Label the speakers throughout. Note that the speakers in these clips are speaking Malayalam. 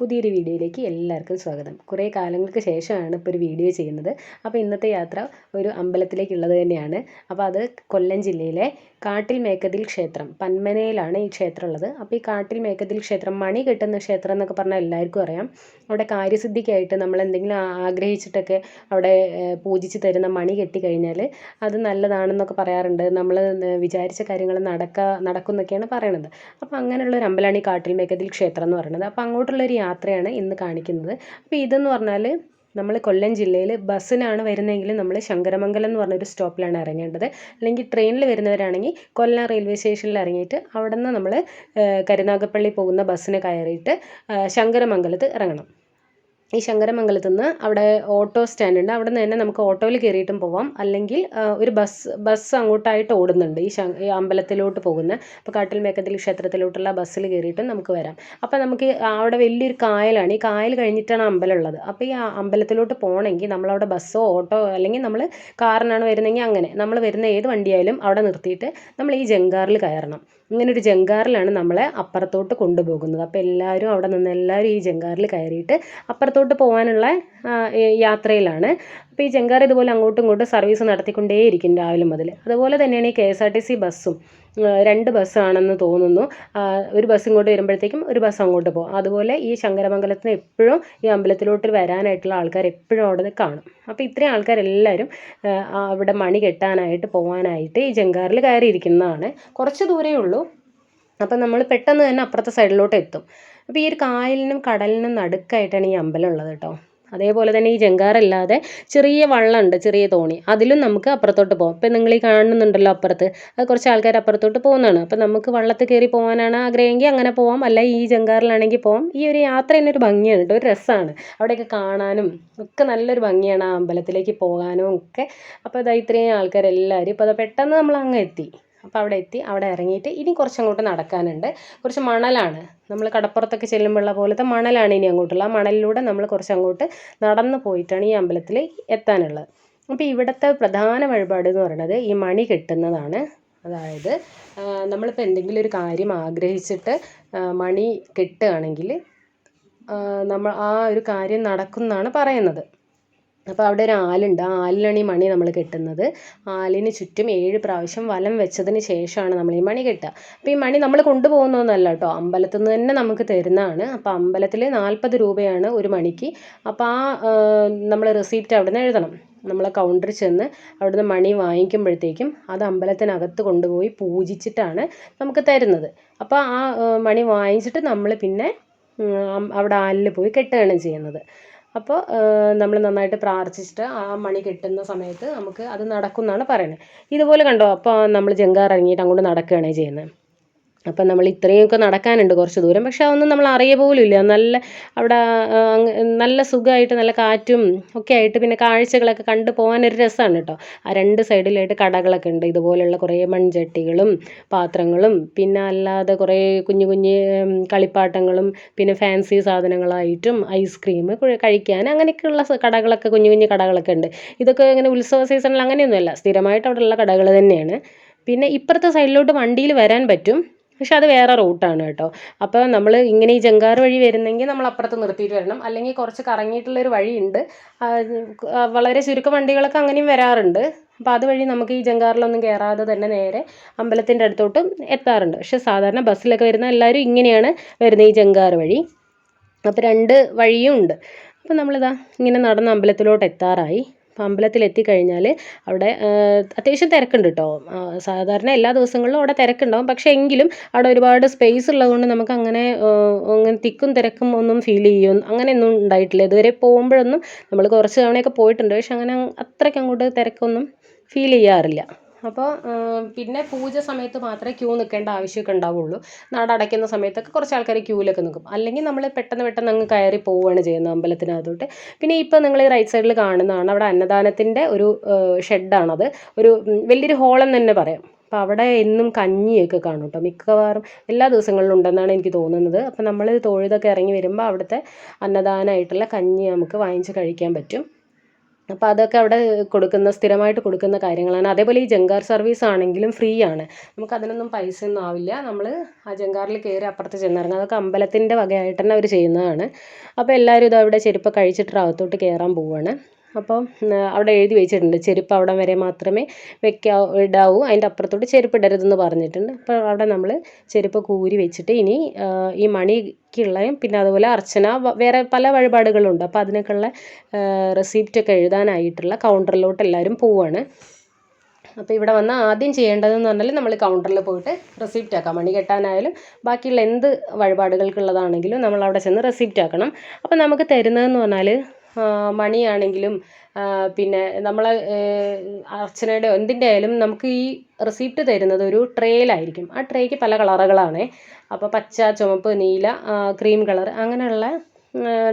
Speaker 1: പുതിയൊരു വീഡിയോയിലേക്ക് എല്ലാവർക്കും സ്വാഗതം. കുറേ കാലങ്ങൾക്ക് ശേഷമാണ് ഇപ്പോൾ ഒരു വീഡിയോ ചെയ്യുന്നത്. അപ്പോൾ ഇന്നത്തെ യാത്ര ഒരു അമ്പലത്തിലേക്കുള്ളത് തന്നെയാണ്. അപ്പോൾ അത് കൊല്ലം ജില്ലയിലെ കാട്ടിൽ മേക്കതിൽ ക്ഷേത്രം. പന്മനയിലാണ് ഈ ക്ഷേത്രം ഉള്ളത് അപ്പോൾ ഈ കാട്ടിൽ മേക്കതിൽ ക്ഷേത്രം മണി കെട്ടുന്ന ക്ഷേത്രം എന്നൊക്കെ പറഞ്ഞാൽ എല്ലാവർക്കും അറിയാം. അവിടെ കാര്യസിദ്ധിക്കായിട്ട് നമ്മൾ എന്തെങ്കിലും ആഗ്രഹിച്ചിട്ടൊക്കെ അവിടെ പൂജിച്ച് തരുന്ന മണി കെട്ടിക്കഴിഞ്ഞാൽ അത് നല്ലതാണെന്നൊക്കെ പറയാറുണ്ട്. നമ്മൾ വിചാരിച്ച കാര്യങ്ങൾ നടക്കുക നടക്കുന്നൊക്കെയാണ് പറയണത്. അപ്പോൾ അങ്ങനെയുള്ള ഒരു അമ്പലമാണ് ഈ കാട്ടിൽ മേക്കതിൽ ക്ഷേത്രം എന്ന് പറയുന്നത്. അപ്പോൾ അങ്ങോട്ടുള്ളൊരു യാത്രയാണ് ഇന്ന് കാണിക്കുന്നത്. അപ്പോൾ ഇതെന്ന് പറഞ്ഞാൽ നമ്മൾ കൊല്ലം ജില്ലയിൽ ബസ്സിനാണ് വരുന്നതെങ്കിൽ നമ്മൾ ശങ്കരമംഗലം എന്ന് പറഞ്ഞൊരു സ്റ്റോപ്പിലാണ് ഇറങ്ങേണ്ടത്. അല്ലെങ്കിൽ ട്രെയിനിൽ വരുന്നവരാണെങ്കിൽ കൊല്ലം റെയിൽവേ സ്റ്റേഷനിൽ ഇറങ്ങിയിട്ട് അവിടെ നിന്ന് നമ്മൾ കരുനാഗപ്പള്ളി പോകുന്ന ബസ്സിന് കയറിയിട്ട് ശങ്കരമംഗലത്ത് ഇറങ്ങണം. ഈ ശങ്കരമംഗലത്തു നിന്ന് അവിടെ ഓട്ടോ സ്റ്റാൻഡ് ഉണ്ട് അവിടെ നിന്ന് തന്നെ നമുക്ക് ഓട്ടോയിൽ കയറിയിട്ടും പോവാം. അല്ലെങ്കിൽ ഒരു ബസ് ബസ് അങ്ങോട്ടായിട്ട് ഓടുന്നുണ്ട് ഈ ഈ അമ്പലത്തിലോട്ട് പോകുന്ന. ഇപ്പോൾ കാട്ടിൽ മേക്കത്തിൽ ക്ഷേത്രത്തിലോട്ടുള്ള ബസ്സിൽ കയറിയിട്ടും നമുക്ക് വരാം. അപ്പോൾ നമുക്ക് അവിടെ വലിയൊരു കായലാണ്. ഈ കായൽ കഴിഞ്ഞിട്ടാണ് അമ്പലം ഉള്ളത്. അപ്പോൾ ഈ അമ്പലത്തിലോട്ട് പോകണമെങ്കിൽ നമ്മളവിടെ ബസ്സോ ഓട്ടോ അല്ലെങ്കിൽ നമ്മൾ കാറിനാണ് വരുന്നതെങ്കിൽ അങ്ങനെ. നമ്മൾ വരുന്ന ഏത് വണ്ടിയായാലും അവിടെ നിർത്തിയിട്ട് നമ്മൾ ഈ ജങ്കാറിൽ കയറണം. ഇങ്ങനെ ഒരു ജങ്കാറിലാണ് നമ്മളെ അപ്പുറത്തോട്ട് കൊണ്ടുപോകുന്നത്. അപ്പോൾ എല്ലാവരും അവിടെ നിന്ന് എല്ലാവരും ഈ ജങ്കാറിൽ കയറിയിട്ട് അപ്പുറത്തോട്ട് പോകാനുള്ള യാത്രയിലാണ്. അപ്പോൾ ഈ ജങ്കാർ ഇതുപോലെ അങ്ങോട്ടും ഇങ്ങോട്ടും സർവീസ് നടത്തിക്കൊണ്ടേയിരിക്കും രാവിലെ മുതൽ. അതുപോലെ തന്നെയാണ് ഈ K S R T C ബസ്സും. രണ്ട് ബസ്സാണെന്ന് തോന്നുന്നു. ഒരു ബസ് ഇങ്ങോട്ട് വരുമ്പോഴത്തേക്കും ഒരു ബസ് അങ്ങോട്ട് പോകും അതുപോലെ ഈ ശങ്കരമംഗലത്തിന് എപ്പോഴും ഈ അമ്പലത്തിലോട്ട് വരാനായിട്ടുള്ള ആൾക്കാർ എപ്പോഴും അവിടെ കാണും. അപ്പോൾ ഇത്രയും ആൾക്കാരെല്ലാവരും അവിടെ മണി കെട്ടാനായിട്ട് പോകാനായിട്ട് ഈ ജങ്കാറിൽ കയറിയിരിക്കുന്നതാണ്. കുറച്ച് ദൂരമേ ഉള്ളൂ. അപ്പം നമ്മൾ പെട്ടെന്ന് തന്നെ അപ്പുറത്തെ സൈഡിലോട്ട് എത്തും. അപ്പോൾ ഈ ഒരു കായലിനും കടലിനും നടുക്കായിട്ടാണ് ഈ അമ്പലം ഉള്ളത് കേട്ടോ അതേപോലെ തന്നെ ഈ ജങ്കാറല്ലാതെ ചെറിയ വള്ളമുണ്ട് ചെറിയ തോണി. അതിലും നമുക്ക് അപ്പുറത്തോട്ട് പോകാം ഇപ്പം നിങ്ങൾ ഈ കാണുന്നുണ്ടല്ലോ അപ്പുറത്ത്. അത് കുറച്ച് ആൾക്കാർ അപ്പുറത്തോട്ട് പോകുന്നതാണ്. അപ്പം നമുക്ക് വള്ളത്തിൽ കയറി പോകാനാണ് ആഗ്രഹമെങ്കിൽ അങ്ങനെ പോവാം. അല്ല ഈ ജങ്കാറിലാണെങ്കിൽ പോവാം. ഈ ഒരു യാത്ര തന്നെ ഒരു ഭംഗിയാണ് കേട്ടോ ഒരു രസമാണ് അവിടെയൊക്കെ കാണാനും ഒക്കെ നല്ലൊരു ഭംഗിയാണ് ആ അമ്പലത്തിലേക്ക് പോകാനും ഒക്കെ. അപ്പോൾ ഇതാ ഇത്രയും ആൾക്കാരെല്ലാവരും ഇപ്പോൾ അത് പെട്ടെന്ന് നമ്മൾ അങ്ങ് എത്തി. അപ്പോൾ അവിടെ എത്തി. അവിടെ ഇറങ്ങിയിട്ട് ഇനി കുറച്ചങ്ങോട്ട് നടക്കാനുണ്ട്. കുറച്ച് മണലാണ്. നമ്മൾ കടപ്പുറത്തൊക്കെ ചെല്ലുമ്പോഴുള്ള പോലത്തെ മണലാണ് ഇനി അങ്ങോട്ടുള്ള. ആ മണലിലൂടെ നമ്മൾ കുറച്ച് അങ്ങോട്ട് നടന്ന് പോയിട്ടാണ് ഈ അമ്പലത്തിൽ എത്താനുള്ളത്. അപ്പോൾ ഇവിടുത്തെ പ്രധാന വഴിപാട് എന്ന് പറയുന്നത് ഈ മണി കെട്ടുന്നതാണ്. അതായത് നമ്മളിപ്പോൾ എന്തെങ്കിലും ഒരു കാര്യം ആഗ്രഹിച്ചിട്ട് മണി കെട്ടുകയാണെങ്കിൽ നമ്മൾ ആ ഒരു കാര്യം നടക്കും എന്നാണ് പറയുന്നത്. അപ്പോൾ അവിടെ ഒരു ആലുണ്ട്. ആ ആലിലാണ് ഈ മണി നമ്മൾ കെട്ടുന്നത്. ആലിന് ചുറ്റും ഏഴ് പ്രാവശ്യം വലം വെച്ചതിന് ശേഷമാണ് നമ്മൾ ഈ മണി കെട്ടുക. അപ്പോൾ ഈ മണി നമ്മൾ കൊണ്ടുപോകുന്നതൊന്നല്ല കേട്ടോ. അമ്പലത്തിൽ നിന്ന് തന്നെ നമുക്ക് തരുന്നതാണ്. അപ്പോൾ അമ്പലത്തിൽ നാൽപ്പത് രൂപയാണ് ഒരു മണിക്ക്. അപ്പോൾ ആ നമ്മൾ റെസീപ്റ്റ് അവിടെ നിന്ന് എഴുതണം. നമ്മൾ കൗണ്ടറിൽ ചെന്ന് അവിടുന്ന് മണി വാങ്ങിക്കുമ്പോഴത്തേക്കും അത് അമ്പലത്തിനകത്ത് കൊണ്ടുപോയി പൂജിച്ചിട്ടാണ് നമുക്ക് തരുന്നത്. അപ്പോൾ ആ മണി വാങ്ങിച്ചിട്ട് നമ്മൾ പിന്നെ അവിടെ ആലിൽ പോയി കെട്ടുകയാണ് ചെയ്യുന്നത്. അപ്പോൾ നമ്മൾ നന്നായിട്ട് പ്രാർത്ഥിച്ചിട്ട് ആ മണി കിട്ടുന്ന സമയത്ത് നമുക്ക് അത് നടക്കും എന്നാണ് പറയുന്നത്. ഇതുപോലെ കണ്ടോ അപ്പോൾ നമ്മൾ ജങ്കാർ അങ്ങോട്ട് നടക്കുകയാണ് ചെയ്യുന്നത്. അപ്പം നമ്മൾ ഇത്രയൊക്കെ നടക്കാനുണ്ട് കുറച്ച് ദൂരം. പക്ഷെ അതൊന്നും നമ്മൾ അറിയ പോലും ഇല്ല നല്ല അവിടെ നല്ല സുഖമായിട്ട് നല്ല കാറ്റും ഒക്കെ ആയിട്ട് പിന്നെ കാഴ്ചകളൊക്കെ കണ്ടു പോകാനൊരു രസമാണ് കേട്ടോ. ആ രണ്ട് സൈഡിലായിട്ട് കടകളൊക്കെ ഉണ്ട്. ഇതുപോലെയുള്ള കുറേ മൺചട്ടികളും പാത്രങ്ങളും പിന്നെ അല്ലാതെ കുറേ കുഞ്ഞു കുഞ്ഞ് കളിപ്പാട്ടങ്ങളും പിന്നെ ഫാൻസി സാധനങ്ങളായിട്ടും ഐസ്ക്രീം കഴിക്കാൻ അങ്ങനെയൊക്കെയുള്ള കടകളൊക്കെ കുഞ്ഞു കുഞ്ഞു കടകളൊക്കെ ഉണ്ട്. ഇതൊക്കെ ഇങ്ങനെ ഉത്സവ സീസണിൽ അങ്ങനെയൊന്നുമല്ല. സ്ഥിരമായിട്ട് അവിടെയുള്ള കടകൾ തന്നെയാണ്. പിന്നെ ഇപ്പുറത്തെ സൈഡിലോട്ട് വണ്ടിയിൽ വരാൻ പറ്റും. പക്ഷെ അത് വേറെ റൂട്ടാണ് കേട്ടോ. അപ്പോൾ നമ്മൾ ഇങ്ങനെ ഈ ജങ്കാർ വഴി വരുന്നെങ്കിൽ നമ്മൾ അപ്പുറത്ത് നിർത്തിയിട്ട് വരണം. അല്ലെങ്കിൽ കുറച്ച് കറങ്ങിയിട്ടുള്ളൊരു വഴിയുണ്ട്. വളരെ ചുരുക്കം വണ്ടികളൊക്കെ അങ്ങനെയും വരാറുണ്ട്. അപ്പോൾ അതുവഴി നമുക്ക് ഈ ജങ്കാറിലൊന്നും കയറാതെ തന്നെ നേരെ അമ്പലത്തിന്റെ അടുത്തോട്ടും എത്താറുണ്ട്. പക്ഷെ സാധാരണ ബസ്സിലൊക്കെ വരുന്ന എല്ലാവരും ഇങ്ങനെയാണ് വരുന്നത് ഈ ജങ്കാർ വഴി. അപ്പോൾ രണ്ട് വഴിയും ഉണ്ട്. അപ്പോൾ നമ്മളിതാ ഇങ്ങനെ നടന്ന് അമ്പലത്തിലോട്ട് എത്താറായി. അപ്പോൾ അമ്പലത്തിൽ എത്തിക്കഴിഞ്ഞാൽ അവിടെ അത്യാവശ്യം തിരക്കുണ്ട് കേട്ടോ സാധാരണ എല്ലാ ദിവസങ്ങളിലും അവിടെ തിരക്കുണ്ടാവും. പക്ഷേ എങ്കിലും അവിടെ ഒരുപാട് സ്പേസ് ഉള്ളതുകൊണ്ട് നമുക്ക് അങ്ങനെ അങ്ങനെ തിക്കും തിരക്കും ഒന്നും ഫീൽ ചെയ്യും അങ്ങനെയൊന്നും ഉണ്ടായിട്ടില്ല. ഇതുവരെ പോകുമ്പോഴൊന്നും നമ്മൾ കുറച്ച് തവണയൊക്കെ പോയിട്ടുണ്ട്. പക്ഷെ അങ്ങനെ അത്രയ്ക്ക് അങ്ങോട്ട് തിരക്കൊന്നും ഫീൽ ചെയ്യാറില്ല. അപ്പോൾ പിന്നെ പൂജ സമയത്ത് മാത്രമേ ക്യൂ നിൽക്കേണ്ട ആവശ്യമൊക്കെ ഉണ്ടാവുള്ളൂ. നട അടയ്ക്കുന്ന സമയത്തൊക്കെ കുറച്ച് ആൾക്കാർ ക്യൂവിലൊക്കെ നിൽക്കും. അല്ലെങ്കിൽ നമ്മൾ പെട്ടെന്ന് പെട്ടെന്ന് അങ്ങ് കയറി പോവുകയാണ് ചെയ്യുന്നത് അമ്പലത്തിനകത്തോട്ട്. പിന്നെ ഇപ്പോൾ നിങ്ങൾ റൈറ്റ് സൈഡിൽ കാണുന്നതാണ്. അവിടെ അന്നദാനത്തിന്റെ ഒരു ഷെഡാണത്. ഒരു വലിയൊരു ഹോളെന്ന് തന്നെ പറയാം. അപ്പോൾ അവിടെ എന്നും കഞ്ഞിയൊക്കെ കാണും കേട്ടോ. മിക്കവാറും എല്ലാ ദിവസങ്ങളിലും ഉണ്ടെന്നാണ് എനിക്ക് തോന്നുന്നത്. അപ്പോൾ നമ്മൾ തൊഴുതൊക്കെ ഇറങ്ങി വരുമ്പോൾ അവിടുത്തെ അന്നദാനമായിട്ടുള്ള കഞ്ഞി നമുക്ക് വാങ്ങിച്ച് കഴിക്കാൻ പറ്റും. അപ്പോൾ അതൊക്കെ അവിടെ കൊടുക്കുന്ന സ്ഥിരമായിട്ട് കൊടുക്കുന്ന കാര്യങ്ങളാണ്. അതേപോലെ ഈ ജങ്കാർ സർവീസ് ആണെങ്കിലും ഫ്രീ ആണ്. നമുക്ക് അതിനൊന്നും പൈസ ഒന്നും ആവില്ല. നമ്മൾ ആ ജങ്കാറിൽ കയറി അപ്പുറത്ത് ചെന്നിറങ്ങുക അതൊക്കെ അമ്പലത്തിന്റെ വകയായിട്ട് തന്നെ അവർ ചെയ്യുന്നതാണ്. അപ്പോൾ എല്ലാവരും ഇത് അവിടെ ചെരുപ്പ് കഴിച്ചിട്ട് അകത്തോട്ട് കയറാൻ പോവുകയാണ് അപ്പോൾ അവിടെ എഴുതി വെച്ചിട്ടുണ്ട്. ചെരുപ്പ് അവിടം വരെ മാത്രമേ വെക്കാ ഇടാവൂ. അതിന്റെ അപ്പുറത്തോട്ട് ചെരുപ്പ് ഇടരുതെന്ന് പറഞ്ഞിട്ടുണ്ട്. അപ്പോൾ അവിടെ നമ്മൾ ചെരുപ്പ് കൂരി വെച്ചിട്ട് ഇനി ഈ മണിക്കുള്ളയും പിന്നെ അതുപോലെ അർച്ചന വേറെ പല വഴിപാടുകളുണ്ട്. അപ്പോൾ അതിനൊക്കെയുള്ള റെസിപ്റ്റൊക്കെ എഴുതാനായിട്ടുള്ള കൗണ്ടറിലോട്ട് എല്ലാവരും പോവാണ്. അപ്പോൾ ഇവിടെ വന്ന് ആദ്യം ചെയ്യേണ്ടതെന്ന് പറഞ്ഞാൽ നമ്മൾ കൗണ്ടറിൽ പോയിട്ട് റെസിപ്റ്റ് ആക്കാം. മണി കെട്ടാനായാലും ബാക്കിയുള്ള എന്ത് വഴിപാടുകൾക്കുള്ളതാണെങ്കിലും നമ്മൾ അവിടെ ചെന്ന് റെസിപ്റ്റ് ആക്കണം. അപ്പോൾ നമുക്ക് തരുന്നതെന്ന് പറഞ്ഞാൽ മണിയാണെങ്കിലും പിന്നെ നമ്മൾ അർച്ചനയുടെ എന്തിന്റെ ആയാലും നമുക്ക് ഈ റെസിപ്റ്റ് തരുന്നത് ഒരു ട്രേയിലായിരിക്കും ആ ട്രേയ്ക്ക് പല കളറുകളാണ് അപ്പോൾ പച്ച ചുവപ്പ് നീല ക്രീം കളർ അങ്ങനെയുള്ള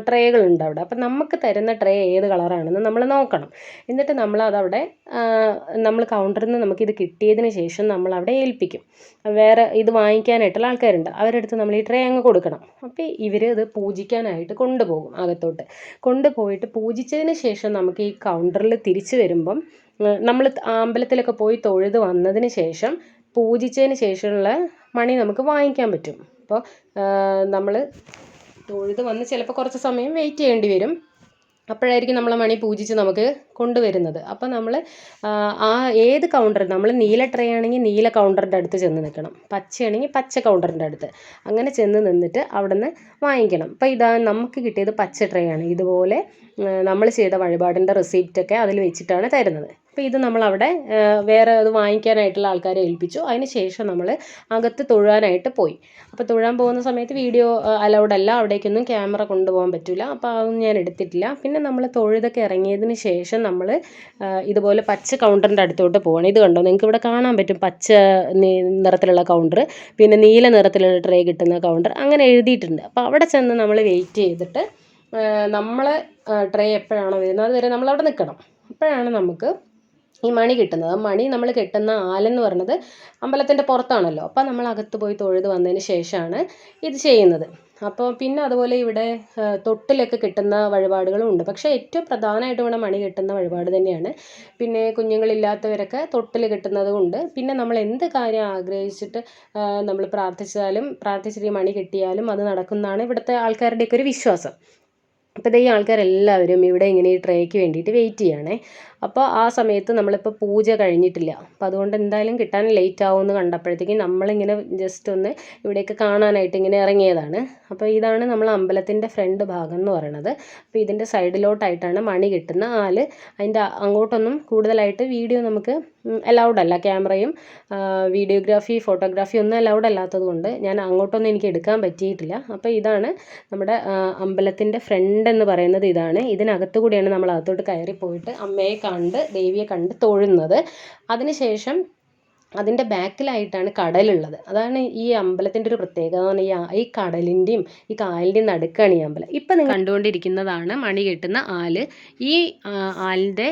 Speaker 1: ട്രേകളുണ്ട് അവിടെ. അപ്പം നമുക്ക് തരുന്ന ട്രേ ഏത് കളറാണെന്ന് നമ്മൾ നോക്കണം. എന്നിട്ട് നമ്മൾ അതവിടെ നമ്മൾ കൗണ്ടറിൽ നിന്ന് നമുക്കിത് കിട്ടിയതിന് ശേഷം നമ്മൾ അവിടെ ഏൽപ്പിക്കും. വേറെ ഇത് വാങ്ങിക്കാനായിട്ടുള്ള ആൾക്കാരുണ്ട്. അവരുടെ അടുത്ത് നമ്മൾ ഈ ട്രേ അങ്ങ് കൊടുക്കണം. അപ്പോൾ ഇവർ ഇത് പൂജിക്കാനായിട്ട് കൊണ്ടുപോകും അകത്തോട്ട്. കൊണ്ടുപോയിട്ട് പൂജിച്ചതിന് ശേഷം നമുക്ക് ഈ കൗണ്ടറിൽ തിരിച്ചു വരുമ്പം നമ്മൾ അമ്പലത്തിലൊക്കെ പോയി തൊഴുത് വന്നതിന് ശേഷം പൂജിച്ചതിന് ശേഷമുള്ള മണി നമുക്ക് വാങ്ങിക്കാൻ പറ്റും. അപ്പോൾ നമ്മൾ തൊഴുത് വന്ന് ചിലപ്പോൾ കുറച്ച് സമയം വെയിറ്റ് ചെയ്യേണ്ടി വരും. അപ്പോഴായിരിക്കും നമ്മളെ മണി പൂജിച്ച് നമുക്ക് കൊണ്ടുവരുന്നത്. അപ്പോൾ നമ്മൾ ആ ഏത് കൗണ്ടർ നമ്മൾ നീല ട്രേ ആണെങ്കിൽ നീല കൗണ്ടറിന്റെ അടുത്ത് ചെന്ന് നിൽക്കണം. പച്ചയാണെങ്കിൽ പച്ച കൗണ്ടറിന്റെ അടുത്ത്. അങ്ങനെ ചെന്ന് നിന്നിട്ട് അവിടുന്ന് വാങ്ങിക്കണം. അപ്പോൾ ഇതാ നമുക്ക് കിട്ടിയത് പച്ച ട്രേ ആണ്. ഇതുപോലെ നമ്മൾ ചെയ്ത വഴിപാടിന്റെ റെസിപ്റ്റൊക്കെ അതിൽ വെച്ചിട്ടാണ് തരുന്നത്. അപ്പോൾ ഇത് നമ്മളവിടെ വേറെ അത് വാങ്ങിക്കാനായിട്ടുള്ള ആൾക്കാരെ ഏൽപ്പിച്ചു. അതിന് ശേഷം നമ്മൾ അകത്ത് തൊഴാനായിട്ട് പോയി. അപ്പോൾ തൊഴാൻ പോകുന്ന സമയത്ത് വീഡിയോ അലൗഡ് അല്ല അവിടേക്കൊന്നും ക്യാമറ കൊണ്ടുപോകാൻ പറ്റില്ല അപ്പോൾ അതൊന്നും ഞാൻ എടുത്തിട്ടില്ല. പിന്നെ നമ്മൾ തൊഴുതൊക്കെ ഇറങ്ങിയതിന് ശേഷം നമ്മൾ ഇതുപോലെ പച്ച കൗണ്ടറിന്റെ അടുത്തോട്ട് പോകണം ഇത് കണ്ടോ? നിങ്ങൾക്ക് ഇവിടെ കാണാൻ പറ്റും. പച്ച നിറത്തിലുള്ള കൗണ്ടർ. പിന്നെ നീല നിറത്തിലുള്ള ട്രേ കിട്ടുന്ന കൗണ്ടർ. അങ്ങനെ എഴുതിയിട്ടുണ്ട്. അപ്പോൾ അവിടെ ചെന്ന് നമ്മൾ വെയിറ്റ് ചെയ്തിട്ട് നമ്മൾ ട്രേ എപ്പോഴാണോ വരുന്നത്? അതുവരെ നമ്മളവിടെ നിൽക്കണം. അപ്പോഴാണ് നമുക്ക് ഈ മണി കിട്ടുന്നത്. മണി നമ്മൾ കെട്ടുന്ന ആലെന്ന് പറയുന്നത് അമ്പലത്തിന്റെ പുറത്താണല്ലോ. അപ്പോൾ നമ്മൾ അകത്ത് പോയി തൊഴുത് വന്നതിന് ശേഷമാണ് ഇത് ചെയ്യുന്നത്. അപ്പോൾ പിന്നെ അതുപോലെ ഇവിടെ തൊട്ടിലൊക്കെ കിട്ടുന്ന വഴിപാടുകളും ഉണ്ട്. പക്ഷേ ഏറ്റവും പ്രധാനമായിട്ടും ഇവിടെ മണി കിട്ടുന്ന വഴിപാട് തന്നെയാണ്. പിന്നെ കുഞ്ഞുങ്ങളില്ലാത്തവരൊക്കെ തൊട്ടിൽ കെട്ടുന്നതും ഉണ്ട് പിന്നെ നമ്മൾ എന്ത് കാര്യം ആഗ്രഹിച്ചിട്ട് നമ്മൾ പ്രാർത്ഥിച്ചാലും പ്രാർത്ഥിച്ചിട്ട് മണി കെട്ടിയാലും അത് നടക്കുന്നതാണ് ഇവിടുത്തെ ആൾക്കാരുടെയൊക്കെ ഒരു വിശ്വാസം. അപ്പോൾ ഈ ആൾക്കാരെല്ലാവരും ഇവിടെ ഇങ്ങനെ ഈ ട്രേക്ക് വേണ്ടിയിട്ട് വെയിറ്റ് ചെയ്യുകയാണേ അപ്പോൾ ആ സമയത്ത് നമ്മളിപ്പോൾ പൂജ കഴിഞ്ഞിട്ടില്ല. അപ്പോൾ അതുകൊണ്ട് എന്തായാലും കിട്ടാൻ ലേറ്റ് ആവുമെന്ന് കണ്ടപ്പോഴത്തേക്കും നമ്മളിങ്ങനെ ജസ്റ്റ് ഒന്ന് ഇവിടേക്ക് കാണാനായിട്ട് ഇങ്ങനെ ഇറങ്ങിയതാണ്. അപ്പോൾ ഇതാണ് നമ്മൾ അമ്പലത്തിന്റെ ഫ്രണ്ട് ഭാഗം എന്ന് പറയുന്നത് അപ്പോൾ ഇതിന്റെ സൈഡിലോട്ടായിട്ടാണ് മണി കിട്ടുന്ന ആൽ അതിന്റെ അങ്ങോട്ടൊന്നും കൂടുതലായിട്ട് വീഡിയോ നമുക്ക് അലൗഡ് അല്ല. ക്യാമറയും വീഡിയോഗ്രാഫി ഫോട്ടോഗ്രാഫി ഒന്നും അലൗഡ് അല്ലാത്തത് കൊണ്ട് ഞാൻ അങ്ങോട്ടൊന്നും എനിക്ക് എടുക്കാൻ പറ്റിയിട്ടില്ല. അപ്പോൾ ഇതാണ് നമ്മുടെ അമ്പലത്തിന്റെ ഫ്രണ്ട് എന്ന് പറയുന്നത് ഇതാണ്. ഇതിനകത്തു കൂടിയാണ് നമ്മൾ അകത്തോട്ട് കയറി പോയിട്ട് അമ്മയെ കണ്ട് ദേവിയെ കണ്ട് തൊഴുന്നത്. അതിനുശേഷം അതിന്റെ ബാക്കിലായിട്ടാണ് കടലുള്ളത്. അതാണ് ഈ അമ്പലത്തിന്റെ ഒരു പ്രത്യേകത. എന്ന് പറഞ്ഞാൽ ഈ കടലിന്റെയും ഈ കായലിന്റെയും നടുക്കാണ് ഈ അമ്പലം. ഇപ്പം നിങ്ങൾ കണ്ടുകൊണ്ടിരിക്കുന്നതാണ് മണി കെട്ടുന്ന ആൽ. ഈ ആലിന്റെ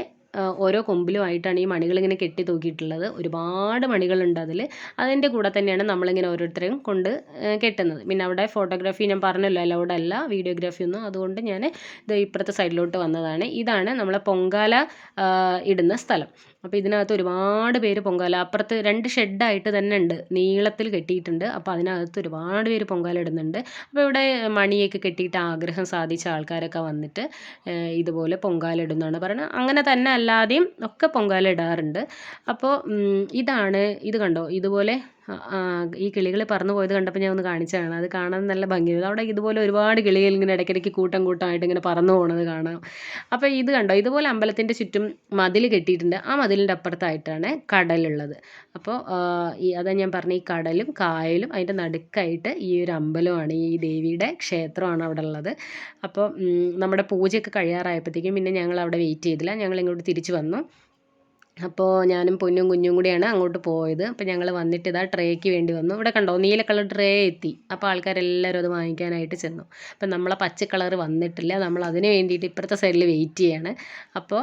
Speaker 1: ഓരോ കൊമ്പിലുമായിട്ടാണ് ഈ മണികളിങ്ങനെ കെട്ടി തൂക്കിയിട്ടുള്ളത്. ഒരുപാട് മണികളുണ്ട് അതിൽ അതിന്റെ കൂടെ തന്നെയാണ് നമ്മളിങ്ങനെ ഓരോരുത്തരെയും കൊണ്ട് കെട്ടുന്നത്. പിന്നെ അവിടെ ഫോട്ടോഗ്രാഫി ഞാൻ പറഞ്ഞല്ലോ അലൗഡ് അല്ല വീഡിയോഗ്രാഫി ഒന്നും. അതുകൊണ്ട് ഞാൻ ഇത് ഇപ്പുറത്തെ സൈഡിലോട്ട് വന്നതാണ്. ഇതാണ് നമ്മളെ പൊങ്കാല ഇടുന്ന സ്ഥലം. അപ്പോൾ ഇതിനകത്ത് ഒരുപാട് പേര് പൊങ്കാല അപ്പുറത്ത് രണ്ട് ഷെഡായിട്ട് തന്നെ ഉണ്ട് നീളത്തിൽ കെട്ടിയിട്ടുണ്ട്. അപ്പോൾ അതിനകത്ത് ഒരുപാട് പേര് പൊങ്കാല ഇടുന്നുണ്ട്. അപ്പോൾ ഇവിടെ മണിയൊക്കെ കെട്ടിയിട്ട് ആഗ്രഹം സാധിച്ച ആൾക്കാരൊക്കെ വന്നിട്ട് ഇതുപോലെ പൊങ്കാല ഇടുന്നതാണ് പറയുന്നത്. അങ്ങനെ തന്നെ അല്ലാതെയും ഒക്കെ പൊങ്കാല ഇടാറുണ്ട്. അപ്പോൾ ഇതാണ് ഇത് കണ്ടോ? ഇതുപോലെ ഈ കിളികൾ പറന്നു പോയത് കണ്ടപ്പോൾ ഞാൻ ഒന്ന് കാണിച്ചതാണ്. അത് കാണാൻ നല്ല ഭംഗിയാണ് അവിടെ ഇതുപോലെ ഒരുപാട് കിളികൾ ഇങ്ങനെ ഇടയ്ക്കിടയ്ക്ക് കൂട്ടം കൂട്ടമായിട്ട് ഇങ്ങനെ പറന്നു പോകുന്നത് കാണാം. അപ്പോൾ ഇത് കണ്ടോ? ഇതുപോലെ അമ്പലത്തിന്റെ ചുറ്റും മതിൽ കെട്ടിയിട്ടുണ്ട്. ആ മതിലിന്റെ അപ്പുറത്തായിട്ടാണ് കടലുള്ളത്. അപ്പോൾ ഈ അതാ ഞാൻ പറഞ്ഞ ഈ കടലും കായലും അതിന്റെ നടുക്കായിട്ട് ഈ ഒരു അമ്പലമാണ് ഈ ദേവിയുടെ ക്ഷേത്രമാണ് അവിടെ ഉള്ളത്. അപ്പോൾ നമ്മുടെ പൂജയൊക്കെ കഴിയാറായപ്പോഴത്തേക്കും പിന്നെ ഞങ്ങൾ അവിടെ വെയിറ്റ് ചെയ്തില്ല. ഞങ്ങൾ ഇങ്ങോട്ട് തിരിച്ചു വന്നു. അപ്പോൾ ഞാനും പൊന്നും കുഞ്ഞും കൂടിയാണ് അങ്ങോട്ട് പോയത്. അപ്പോൾ ഞങ്ങൾ വന്നിട്ട് ഇതാ ട്രേക്ക് വേണ്ടി വന്നു. ഇവിടെ കണ്ടോ നീല കളർ ട്രേ എത്തി. അപ്പോൾ ആൾക്കാരെല്ലാവരും അത് വാങ്ങിക്കാനായിട്ട് ചെന്നു. അപ്പം നമ്മളെ പച്ച കളർ വന്നിട്ടില്ല. നമ്മൾ അതിന് വേണ്ടിയിട്ട് ഇപ്പുറത്തെ സൈഡിൽ വെയിറ്റ് ചെയ്യാണ്. അപ്പോൾ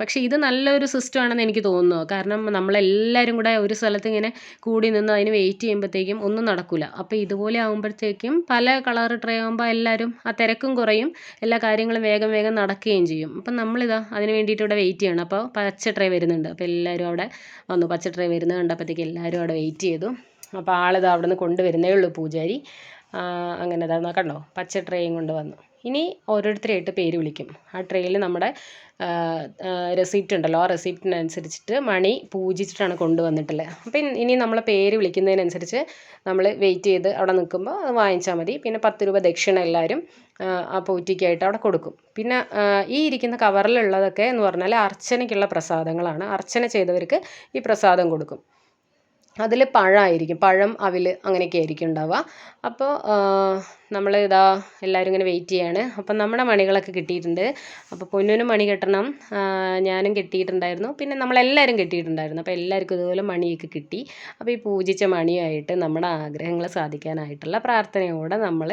Speaker 1: പക്ഷേ ഇത് നല്ലൊരു സിസ്റ്റം ആണെന്ന് എനിക്ക് തോന്നുന്നു. കാരണം നമ്മളെല്ലാവരും കൂടെ ഒരു സ്ഥലത്ത് ഇങ്ങനെ കൂടി നിന്ന് അതിന് വെയിറ്റ് ചെയ്യുമ്പോഴത്തേക്കും ഒന്നും നടക്കില്ല അപ്പോൾ ഇതുപോലെ ആകുമ്പോഴത്തേക്കും പല കളർ ട്രേ ആകുമ്പോൾ എല്ലാവരും ആ തിരക്കും കുറയും. എല്ലാ കാര്യങ്ങളും വേഗം വേഗം നടക്കുകയും ചെയ്യും. അപ്പം നമ്മളിതാ അതിന് വേണ്ടിയിട്ട് ഇവിടെ വെയിറ്റ് ചെയ്യണം. അപ്പോൾ പച്ച ട്രേ വരുന്നുണ്ട്. അപ്പോൾ എല്ലാവരും അവിടെ വന്നു. പച്ച ട്രെയിൻ വരുന്നത് കണ്ടപ്പോഴത്തേക്ക് എല്ലാവരും അവിടെ വെയിറ്റ് ചെയ്തു. അപ്പോൾ ആളിത് അവിടെ നിന്ന് കൊണ്ടുവരുന്നേ ഉള്ളൂ പൂജാരി. അങ്ങനെ അതാ കണ്ടോ? പച്ച ട്രെയിൻ കൊണ്ട് വന്നു. ഇനി ഓരോരുത്തരെയായിട്ട് പേര് വിളിക്കും. ആ ട്രേയിൽ നമ്മുടെ റെസിപ്റ്റ് ഉണ്ടല്ലോ. ആ റെസിപ്റ്റിനനുസരിച്ചിട്ട് മണി പൂജിച്ചിട്ടാണ് കൊണ്ടുവന്നിട്ടുള്ളത്. അപ്പം ഇനി നമ്മളെ പേര് വിളിക്കുന്നതിനനുസരിച്ച് നമ്മൾ വെയിറ്റ് ചെയ്ത് അവിടെ നിൽക്കുമ്പോൾ അത് വാങ്ങിച്ചാൽ മതി. പിന്നെ പത്ത് രൂപ ദക്ഷിണ എല്ലാവരും ആ പൂറ്റിക്കായിട്ട് അവിടെ കൊടുക്കും. പിന്നെ ഈ ഇരിക്കുന്ന കവറിലുള്ളതൊക്കെ എന്ന് പറഞ്ഞാൽ അർച്ചനയ്ക്കുള്ള പ്രസാദങ്ങളാണ്. അർച്ചന ചെയ്തവർക്ക് ഈ പ്രസാദം കൊടുക്കും. അതിൽ പഴമായിരിക്കും പഴം അവിൽ അങ്ങനെയൊക്കെ ആയിരിക്കും ഉണ്ടാവുക അപ്പോൾ നമ്മൾ ഇതാ എല്ലാവരും ഇങ്ങനെ വെയിറ്റ് ചെയ്യാണ്. അപ്പം നമ്മുടെ മണികളൊക്കെ കിട്ടിയിട്ടുണ്ട്. അപ്പോൾ പൊന്നിനും മണി കെട്ടണം. ഞാനും കെട്ടിയിട്ടുണ്ടായിരുന്നു. പിന്നെ നമ്മളെല്ലാവരും കെട്ടിയിട്ടുണ്ടായിരുന്നു. അപ്പോൾ എല്ലാവർക്കും ഇതുപോലെ മണിയൊക്കെ കിട്ടി. അപ്പോൾ ഈ പൂജിച്ച മണിയായിട്ട് നമ്മുടെ ആഗ്രഹങ്ങൾ സാധിക്കാനായിട്ടുള്ള പ്രാർത്ഥനയോടെ നമ്മൾ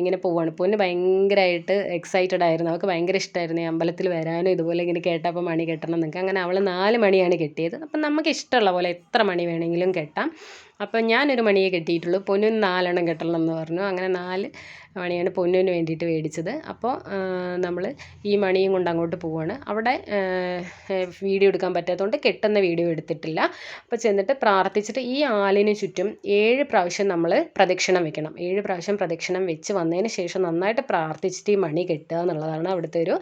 Speaker 1: ഇങ്ങനെ പോവാണ്. പൊന്ന് ഭയങ്കരമായിട്ട് എക്സൈറ്റഡ് ആയിരുന്നു. അവൾക്ക് ഭയങ്കര ഇഷ്ടമായിരുന്നു ഈ അമ്പലത്തിൽ വരാനും ഇതുപോലെ ഇങ്ങനെ കേട്ടപ്പോൾ മണി കെട്ടണം നിങ്ങൾക്ക് അങ്ങനെ അവൾ നാല് മണിയാണ് കെട്ടിയത്. അപ്പം നമുക്ക് ഇഷ്ടമുള്ള പോലെ എത്ര മണി വേണമെങ്കിലും കെട്ടാം. അപ്പം ഞാനൊരു മണിയെ കെട്ടിയിട്ടുള്ളൂ. പൊന്നു നാലെണ്ണം കെട്ടണം എന്ന് പറഞ്ഞു. അങ്ങനെ നാല് പറഞ്ഞാൽ മണിയാണ് പൊന്നിന് വേണ്ടിയിട്ട് മേടിച്ചത്. അപ്പോൾ നമ്മൾ ഈ മണിയും കൊണ്ട് അങ്ങോട്ട് പോവുകയാണ് അവിടെ വീഡിയോ എടുക്കാൻ പറ്റാത്തതുകൊണ്ട് കെട്ടുന്ന വീഡിയോ എടുത്തിട്ടില്ല. അപ്പോൾ ചെന്നിട്ട് പ്രാർത്ഥിച്ചിട്ട് ഈ ആലിന് ചുറ്റും ഏഴ് പ്രാവശ്യം നമ്മൾ പ്രദക്ഷിണം വെക്കണം. ഏഴ് പ്രാവശ്യം പ്രദക്ഷിണം വെച്ച് വന്നതിന് ശേഷം നന്നായിട്ട് പ്രാർത്ഥിച്ചിട്ട് ഈ മണി കെട്ടുക എന്നുള്ളതാണ് അവിടുത്തെ ഒരു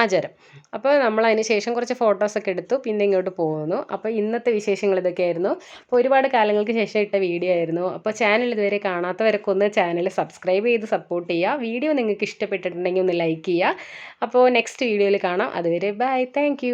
Speaker 1: ആചാരം. അപ്പോൾ നമ്മൾ അതിന് ശേഷം കുറച്ച് ഫോട്ടോസൊക്കെ എടുത്തു പിന്നെ ഇങ്ങോട്ട് പോകുന്നു. അപ്പോൾ ഇന്നത്തെ വിശേഷങ്ങൾ ഇതൊക്കെയായിരുന്നു. അപ്പോൾ ഒരുപാട് കാലങ്ങൾക്ക് ശേഷം ഇട്ട വീഡിയോ ആയിരുന്നു. അപ്പോൾ ചാനൽ ഇതുവരെ കാണാത്തവരൊക്കെ ഒന്ന് ചാനൽ സബ്സ്ക്രൈബ് ചെയ്ത് സപ്പോർട്ട് ചെയ്യുക. വീഡിയോ നിങ്ങൾക്ക് ഇഷ്ടപ്പെട്ടിട്ടുണ്ടെങ്കിൽ ഒന്ന് ലൈക്ക് ചെയ്യുക. അപ്പോൾ നെക്സ്റ്റ് വീഡിയോയിൽ കാണാം. അതുവരെ ബൈ താങ്ക്